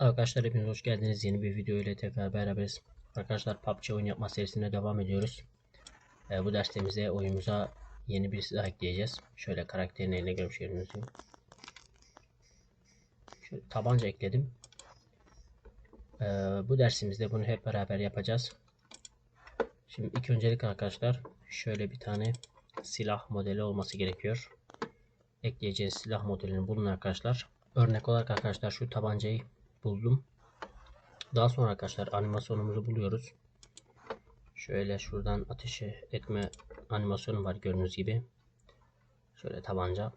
Arkadaşlar hepiniz hoş geldiniz. Yeni bir video ile tekrar beraberiz. Arkadaşlar PUBG oyun yapma serisine devam ediyoruz. Ee, bu dersimizde oyunumuza yeni bir silah ekleyeceğiz. Şöyle karakterin eline görmüş gördüğünüz gibi. Tabanca ekledim. Ee, bu dersimizde bunu hep beraber yapacağız. Şimdi ilk öncelik arkadaşlar şöyle bir tane silah modeli olması gerekiyor. Ekleyeceğiz silah modelini bulun arkadaşlar. Örnek olarak arkadaşlar şu tabancayı buldum. Daha sonra arkadaşlar animasyonumuzu buluyoruz. Şöyle şuradan ateş etme animasyonu var gördüğünüz gibi. Şöyle tabanca.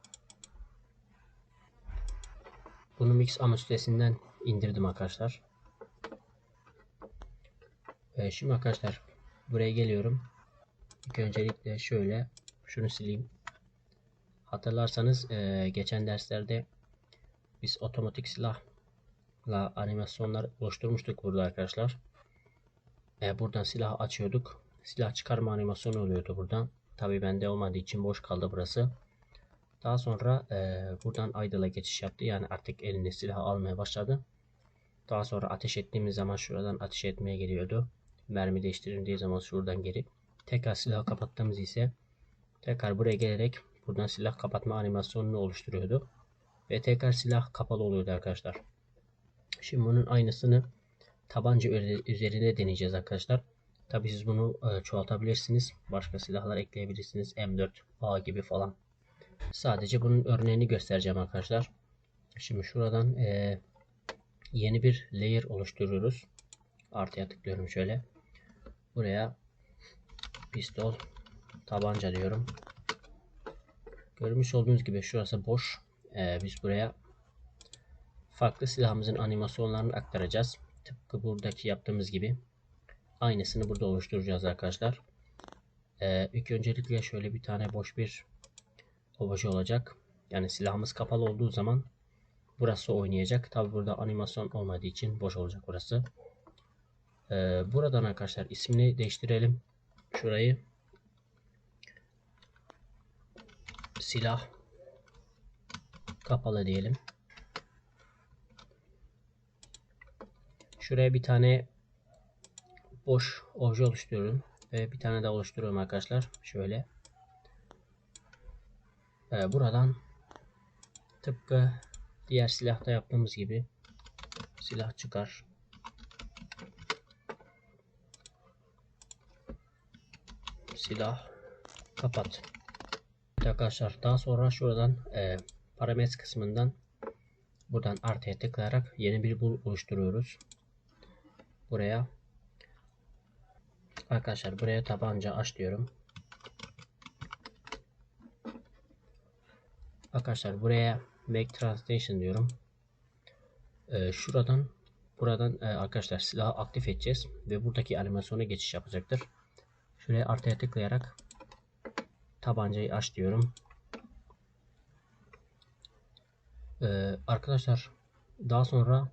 Bunu Mix Ama sitesinden indirdim arkadaşlar. Ee, şimdi arkadaşlar buraya geliyorum. İlk öncelikle şöyle şunu sileyim. Hatırlarsanız e, geçen derslerde biz otomatik silahla animasyonlar oluşturmuştuk burada arkadaşlar. E, buradan silah açıyorduk. Silah çıkarma animasyonu oluyordu buradan. Tabi bende olmadığı için boş kaldı burası. Daha sonra e, buradan idle'a geçiş yaptı. Yani artık elinde silah almaya başladı. Daha sonra ateş ettiğimiz zaman şuradan ateş etmeye geliyordu. Mermi değiştirildiği zaman şuradan geri. Tekrar silahı kapattığımız ise tekrar buraya gelerek buradan silah kapatma animasyonunu oluşturuyordu. Ve tekrar silah kapalı oluyordu arkadaşlar. Şimdi bunun aynısını tabanca üzerine deneyeceğiz arkadaşlar. Tabi siz bunu e, çoğaltabilirsiniz. Başka silahlar ekleyebilirsiniz. M4, A gibi falan. Sadece bunun örneğini göstereceğim arkadaşlar. Şimdi şuradan e, yeni bir layer oluşturuyoruz. Artıya tıklıyorum şöyle. Buraya pistol tabanca diyorum. Görmüş olduğunuz gibi şurası boş. Ee, biz buraya farklı silahımızın animasyonlarını aktaracağız. Tıpkı buradaki yaptığımız gibi. Aynısını burada oluşturacağız arkadaşlar. Ee, ilk öncelikle şöyle bir tane boş bir obje olacak. Yani silahımız kapalı olduğu zaman burası oynayacak. Tabi burada animasyon olmadığı için boş olacak burası. Ee, buradan arkadaşlar ismini değiştirelim. Şurayı silah kapalı diyelim. Şuraya bir tane boş obje oluşturuyorum. Ve bir tane daha oluşturuyorum arkadaşlar. Şöyle. Ee, buradan tıpkı diğer silahta yaptığımız gibi silah çıkar. Silah kapat. Arkadaşlar daha sonra şuradan e, parametre kısmından buradan artıya tıklayarak yeni bir bul oluşturuyoruz. Buraya arkadaşlar buraya tabanca aç diyorum. Arkadaşlar buraya make translation diyorum. Ee, şuradan buradan e, arkadaşlar silahı aktif edeceğiz ve buradaki animasyona geçiş yapacaktır. Şuraya artıya tıklayarak tabancayı aç diyorum. Ee, arkadaşlar daha sonra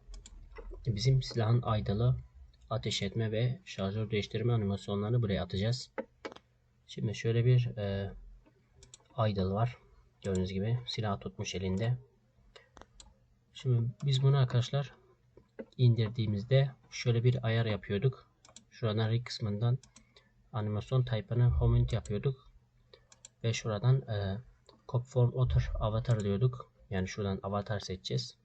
bizim silahın aydalı ateş etme ve şarjör değiştirme animasyonlarını buraya atacağız. Şimdi şöyle bir e, idle var. Gördüğünüz gibi silah tutmuş elinde. Şimdi biz bunu arkadaşlar indirdiğimizde şöyle bir ayar yapıyorduk. Şuradan rig kısmından animasyon type'ını home yapıyorduk. Ve şuradan e, Copform Author Avatar diyorduk. Yani şuradan avatar seçeceğiz.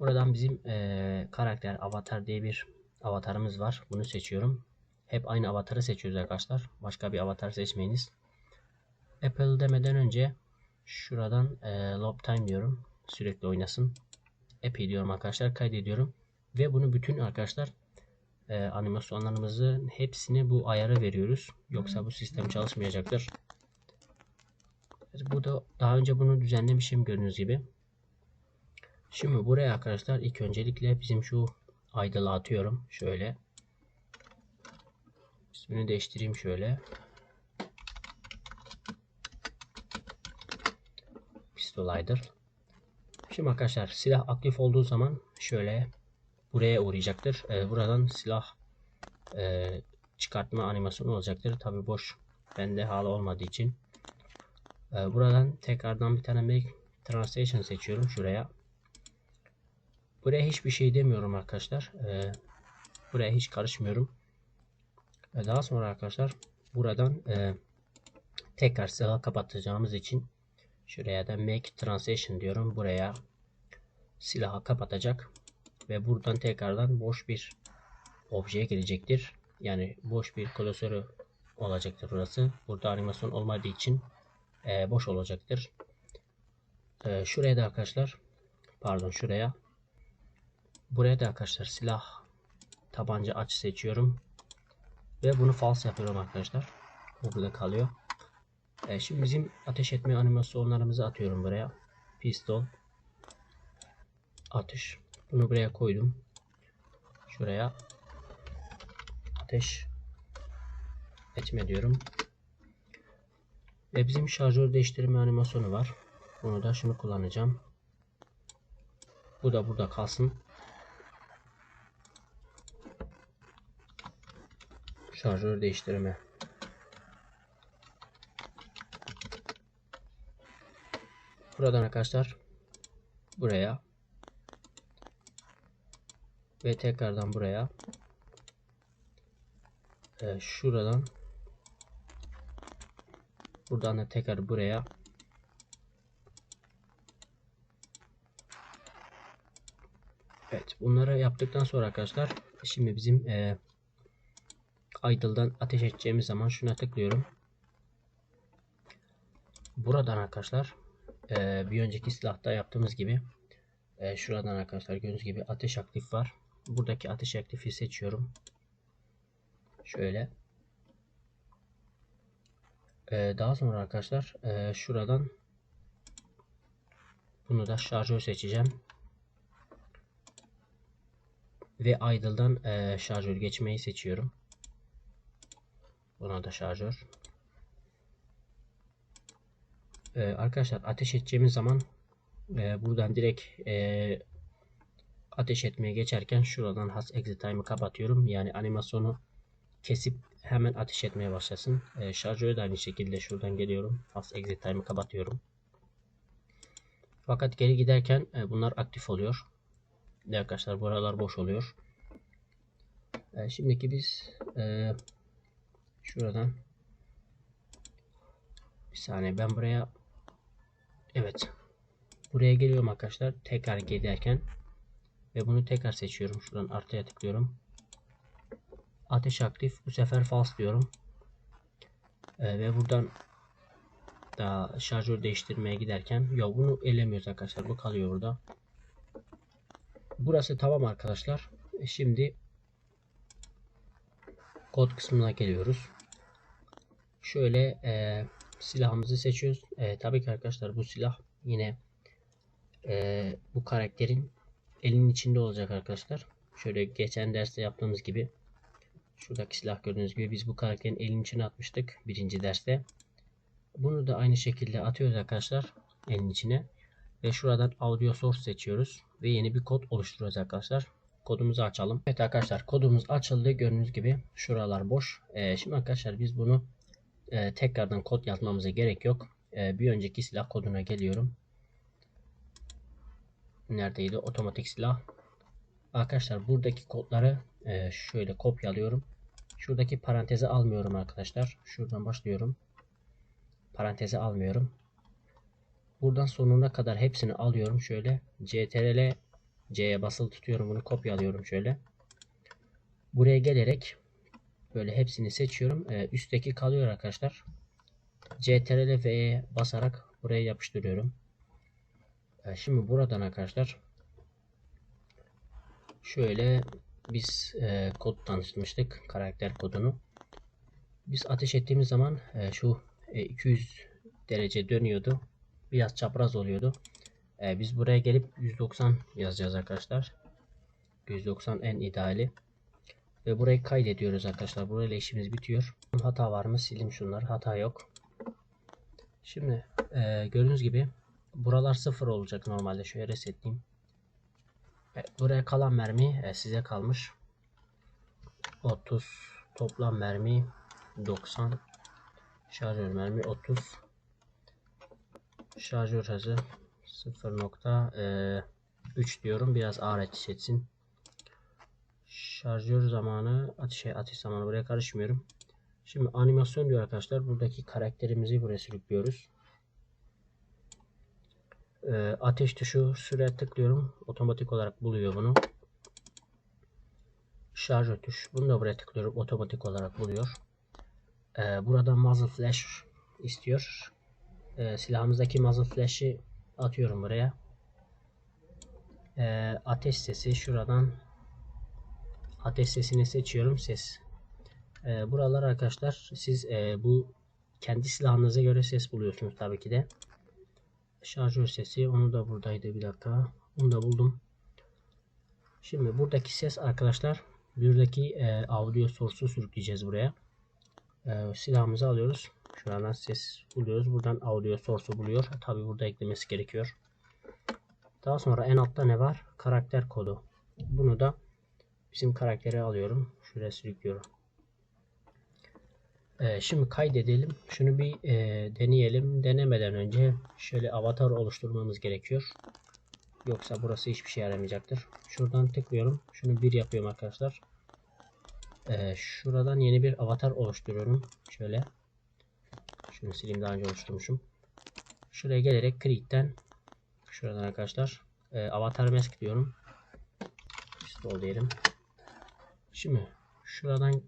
Buradan bizim e, karakter avatar diye bir avatarımız var. Bunu seçiyorum. Hep aynı avatarı seçiyoruz arkadaşlar. Başka bir avatar seçmeyiniz. Apple demeden önce şuradan e, lob time diyorum. Sürekli oynasın. Epey diyorum arkadaşlar. Kaydediyorum. Ve bunu bütün arkadaşlar e, animasyonlarımızın hepsini bu ayarı veriyoruz. Yoksa bu sistem çalışmayacaktır. Bu da daha önce bunu düzenlemişim gördüğünüz gibi. Şimdi buraya arkadaşlar ilk öncelikle bizim şu idle'ı atıyorum. Şöyle. İsmini değiştireyim şöyle. Pistol idle. Şimdi arkadaşlar silah aktif olduğu zaman şöyle buraya uğrayacaktır. Ee, buradan silah e, çıkartma animasyonu olacaktır. Tabi boş bende hala olmadığı için ee, buradan tekrardan bir tane make translation seçiyorum şuraya. Buraya hiçbir şey demiyorum arkadaşlar. Ee, buraya hiç karışmıyorum. Daha sonra arkadaşlar buradan e, tekrar silahı kapatacağımız için şuraya da make transition diyorum. Buraya silahı kapatacak ve buradan tekrardan boş bir objeye gelecektir. Yani boş bir klasörü olacaktır burası. Burada animasyon olmadığı için e, boş olacaktır. E, şuraya da arkadaşlar pardon şuraya buraya da arkadaşlar silah tabanca aç seçiyorum. Ve bunu false yapıyorum arkadaşlar. Bu burada kalıyor. E, şimdi bizim ateş etme animasyonlarımızı atıyorum buraya. Pistol. Atış. Bunu buraya koydum. Şuraya. Ateş. Etme diyorum. Ve bizim şarjör değiştirme animasyonu var. Bunu da şunu kullanacağım. Bu da burada kalsın. Şarjör değiştirme. Buradan arkadaşlar buraya ve tekrardan buraya e, şuradan buradan da tekrar buraya Evet bunları yaptıktan sonra arkadaşlar şimdi bizim e, idle'dan ateş edeceğimiz zaman şuna tıklıyorum. Buradan arkadaşlar e, bir önceki silahta yaptığımız gibi e, şuradan arkadaşlar gördüğünüz gibi ateş aktif var. Buradaki ateş aktifi seçiyorum. Şöyle. E, daha sonra arkadaşlar e, şuradan bunu da şarjör seçeceğim. Ve idle'dan e, şarjör geçmeyi seçiyorum. Buna da şarjör. Ee, arkadaşlar ateş edeceğimiz zaman e, buradan direkt e, ateş etmeye geçerken şuradan has exit time'ı kapatıyorum. Yani animasyonu kesip hemen ateş etmeye başlasın. E, şarjörü de aynı şekilde şuradan geliyorum. Has exit time'ı kapatıyorum. Fakat geri giderken e, bunlar aktif oluyor. Ve arkadaşlar buralar boş oluyor. E, şimdiki biz e, şuradan bir saniye ben buraya Evet. Buraya geliyorum arkadaşlar. Tekrar giderken ve bunu tekrar seçiyorum. Şuradan artıya tıklıyorum. Ateş aktif. Bu sefer false diyorum. Ee, ve buradan da şarjör değiştirmeye giderken yok bunu elemiyoruz arkadaşlar. Bu kalıyor burada. Burası tamam arkadaşlar. E, şimdi kod kısmına geliyoruz. Şöyle e, silahımızı seçiyoruz. E, tabii ki arkadaşlar bu silah yine e, bu karakterin elinin içinde olacak arkadaşlar. Şöyle geçen derste yaptığımız gibi şuradaki silah gördüğünüz gibi biz bu karakterin elinin içine atmıştık birinci derste. Bunu da aynı şekilde atıyoruz arkadaşlar elin içine. Ve şuradan audio source seçiyoruz. Ve yeni bir kod oluşturuyoruz arkadaşlar. Kodumuzu açalım. Evet arkadaşlar kodumuz açıldı. Gördüğünüz gibi şuralar boş. Ee, şimdi arkadaşlar biz bunu e, tekrardan kod yazmamıza gerek yok. E, bir önceki silah koduna geliyorum. Neredeydi? Otomatik silah. Arkadaşlar buradaki kodları e, şöyle kopyalıyorum. Şuradaki parantezi almıyorum arkadaşlar. Şuradan başlıyorum. Parantezi almıyorum. Buradan sonuna kadar hepsini alıyorum şöyle. CTRL C'ye basılı tutuyorum. Bunu kopyalıyorum şöyle. Buraya gelerek Böyle hepsini seçiyorum. Ee, üstteki kalıyor arkadaşlar. CTRL V'ye basarak buraya yapıştırıyorum. Ee, şimdi buradan arkadaşlar şöyle biz e, kod tanıştırmıştık. Karakter kodunu. Biz ateş ettiğimiz zaman e, şu e, 200 derece dönüyordu. Biraz çapraz oluyordu. E, biz buraya gelip 190 yazacağız arkadaşlar. 190 en ideali. Ve burayı kaydediyoruz arkadaşlar. Burayla işimiz bitiyor. Hata var mı? Silim şunları. Hata yok. Şimdi e, gördüğünüz gibi buralar sıfır olacak normalde. Şöyle resetleyeyim. Evet, buraya kalan mermi e, size kalmış. 30 toplam mermi 90 şarjör mermi 30 şarjör hızı 0. E, 3 diyorum. Biraz ağır ateş etsin. Şarjör zamanı, ateş, ateş zamanı buraya karışmıyorum. Şimdi animasyon diyor arkadaşlar. Buradaki karakterimizi buraya sürüklüyoruz. Ee, ateş tuşu süre tıklıyorum. Otomatik olarak buluyor bunu. Şarjör tuş. Bunu da buraya tıklıyorum. Otomatik olarak buluyor. Ee, burada muzzle flash istiyor. Ee, silahımızdaki muzzle flash'i atıyorum buraya. Ee, ateş sesi şuradan ateş sesini seçiyorum. Ses. Ee, buralar arkadaşlar siz e, bu kendi silahınıza göre ses buluyorsunuz tabii ki de. Şarjör sesi onu da buradaydı bir dakika. Onu da buldum. Şimdi buradaki ses arkadaşlar buradaki e, audio source'u sürükleyeceğiz buraya. E, silahımızı alıyoruz. Şuradan ses buluyoruz. Buradan audio source'u buluyor. Tabi burada eklemesi gerekiyor. Daha sonra en altta ne var? Karakter kodu. Bunu da bizim karakteri alıyorum. Şuraya sürüklüyorum. Ee, şimdi kaydedelim. Şunu bir e, deneyelim. Denemeden önce şöyle avatar oluşturmamız gerekiyor. Yoksa burası hiçbir şey yaramayacaktır. Şuradan tıklıyorum. Şunu bir yapıyorum arkadaşlar. Ee, şuradan yeni bir avatar oluşturuyorum. Şöyle. Şunu sileyim daha önce oluşturmuşum. Şuraya gelerek create'den şuradan arkadaşlar e, avatar mask diyorum. Install diyelim. Şimdi şuradan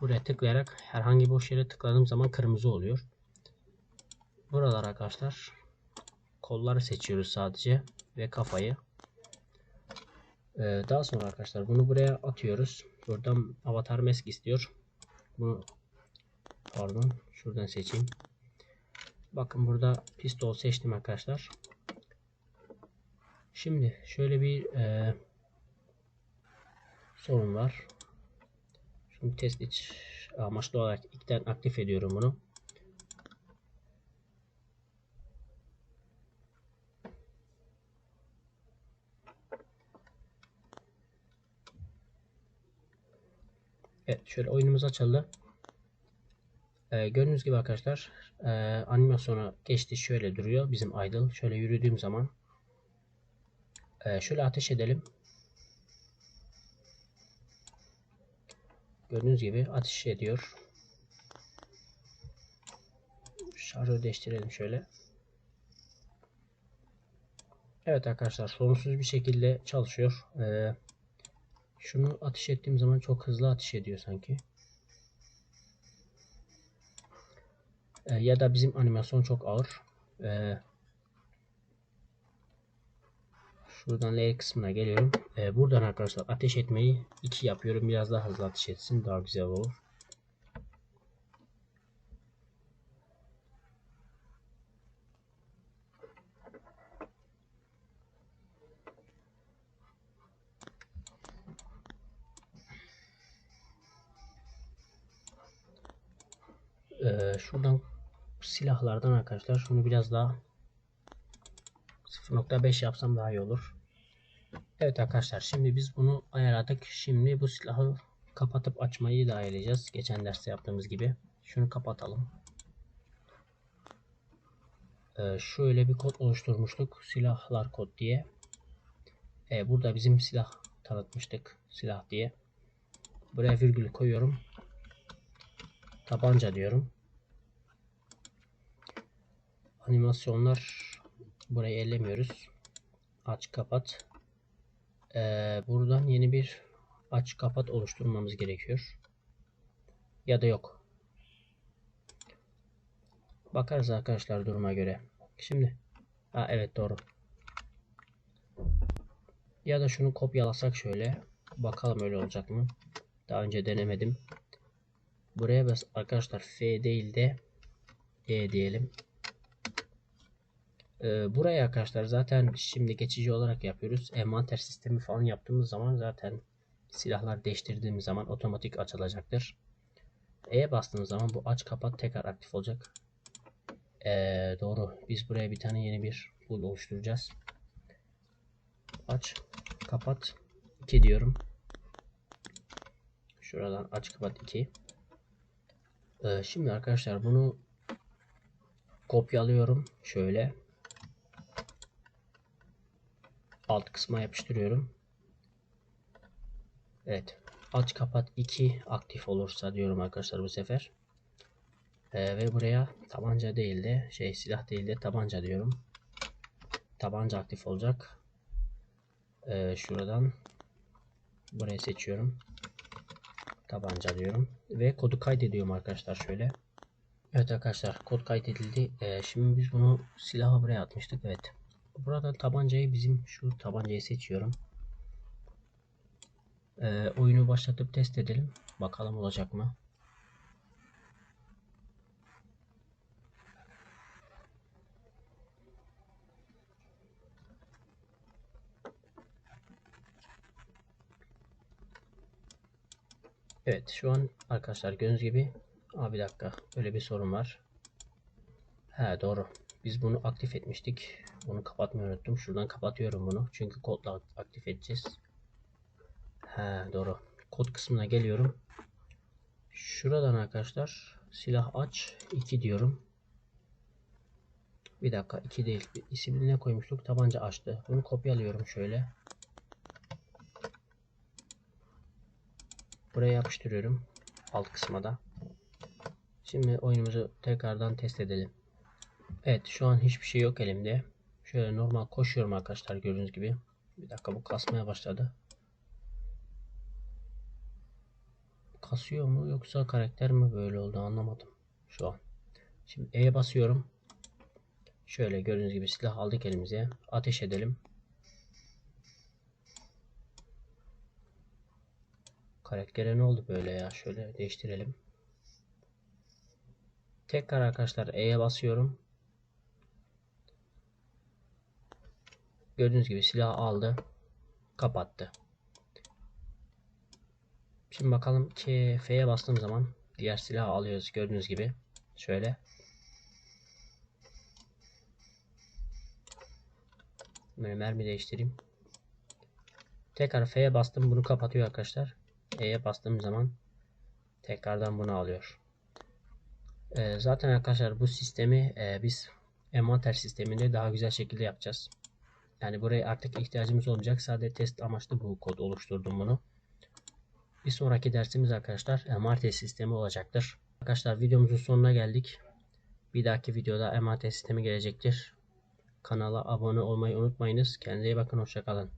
buraya tıklayarak herhangi boş yere tıkladığım zaman kırmızı oluyor. Buralar arkadaşlar kolları seçiyoruz sadece ve kafayı. Ee, daha sonra arkadaşlar bunu buraya atıyoruz. Buradan avatar mask istiyor. Bunu pardon şuradan seçeyim. Bakın burada pistol seçtim arkadaşlar. Şimdi şöyle bir e, sorun var. Şimdi test iç amaçlı olarak ilkten aktif ediyorum bunu. Evet şöyle oyunumuz açıldı. Ee, gördüğünüz gibi arkadaşlar e, animasyona geçti şöyle duruyor bizim idle. Şöyle yürüdüğüm zaman e, şöyle ateş edelim. Gördüğünüz gibi ateş ediyor. Şarjı değiştirelim şöyle. Evet arkadaşlar sorunsuz bir şekilde çalışıyor. Ee, şunu ateş ettiğim zaman çok hızlı ateş ediyor sanki. Ee, ya da bizim animasyon çok ağır. Ee, şuradan L kısmına geliyorum. Ee, buradan arkadaşlar ateş etmeyi 2 yapıyorum. Biraz daha hızlı ateş etsin. Daha güzel olur. Şuradan silahlardan arkadaşlar şunu biraz daha 0.5 yapsam daha iyi olur. Evet arkadaşlar şimdi biz bunu ayarladık. Şimdi bu silahı kapatıp açmayı da ayarlayacağız. Geçen derste yaptığımız gibi. Şunu kapatalım. Ee, şöyle bir kod oluşturmuştuk. Silahlar kod diye. Ee, burada bizim silah tanıtmıştık. Silah diye. Buraya virgül koyuyorum. Tabanca diyorum. Animasyonlar burayı ellemiyoruz. Aç kapat. Ee, buradan yeni bir aç kapat oluşturmamız gerekiyor. Ya da yok. Bakarız arkadaşlar duruma göre. Şimdi. Ha, evet doğru. Ya da şunu kopyalasak şöyle. Bakalım öyle olacak mı? Daha önce denemedim. Buraya bas arkadaşlar F değil de E diyelim. Ee, buraya arkadaşlar zaten şimdi geçici olarak yapıyoruz. Envanter sistemi falan yaptığımız zaman zaten silahlar değiştirdiğimiz zaman otomatik açılacaktır. E'ye bastığımız zaman bu aç kapat tekrar aktif olacak. Ee, doğru. Biz buraya bir tane yeni bir pool oluşturacağız. Aç kapat 2 diyorum. Şuradan aç kapat 2. Ee, şimdi arkadaşlar bunu kopyalıyorum. Şöyle. Alt kısma yapıştırıyorum. Evet. Aç kapat 2 aktif olursa diyorum arkadaşlar bu sefer. Ee, ve buraya tabanca değil de şey silah değil de tabanca diyorum. Tabanca aktif olacak. Ee, şuradan buraya seçiyorum. Tabanca diyorum. Ve kodu kaydediyorum arkadaşlar şöyle. Evet arkadaşlar kod kaydedildi. Ee, şimdi biz bunu silaha buraya atmıştık. Evet. Burada tabancayı bizim şu tabancayı seçiyorum. Ee, oyunu başlatıp test edelim. Bakalım olacak mı? Evet şu an arkadaşlar gördüğünüz gibi Aa, bir dakika böyle bir sorun var. He doğru. Biz bunu aktif etmiştik. Bunu kapatmayı unuttum. Şuradan kapatıyorum bunu. Çünkü kodla aktif edeceğiz. He doğru. Kod kısmına geliyorum. Şuradan arkadaşlar silah aç 2 diyorum. Bir dakika 2 değil. İsmini ne koymuştuk? Tabanca açtı. Bunu kopyalıyorum şöyle. Buraya yapıştırıyorum. Alt kısma da. Şimdi oyunumuzu tekrardan test edelim. Evet şu an hiçbir şey yok elimde. Şöyle normal koşuyorum arkadaşlar gördüğünüz gibi. Bir dakika bu kasmaya başladı. Kasıyor mu yoksa karakter mi böyle oldu anlamadım şu an. Şimdi E'ye basıyorum. Şöyle gördüğünüz gibi silah aldık elimize. Ateş edelim. Karaktere ne oldu böyle ya? Şöyle değiştirelim. Tekrar arkadaşlar E'ye basıyorum. Gördüğünüz gibi silahı aldı. Kapattı. Şimdi bakalım ki F'ye bastığım zaman diğer silahı alıyoruz gördüğünüz gibi. Şöyle. Böyle mermi değiştireyim. Tekrar F'ye bastım bunu kapatıyor arkadaşlar. E'ye bastığım zaman tekrardan bunu alıyor. Ee, zaten arkadaşlar bu sistemi e, biz envanter sisteminde daha güzel şekilde yapacağız. Yani buraya artık ihtiyacımız olmayacak. Sadece test amaçlı bu kod oluşturdum bunu. Bir sonraki dersimiz arkadaşlar envanter sistemi olacaktır. Arkadaşlar videomuzun sonuna geldik. Bir dahaki videoda envanter sistemi gelecektir. Kanala abone olmayı unutmayınız. Kendinize iyi bakın. Hoşçakalın.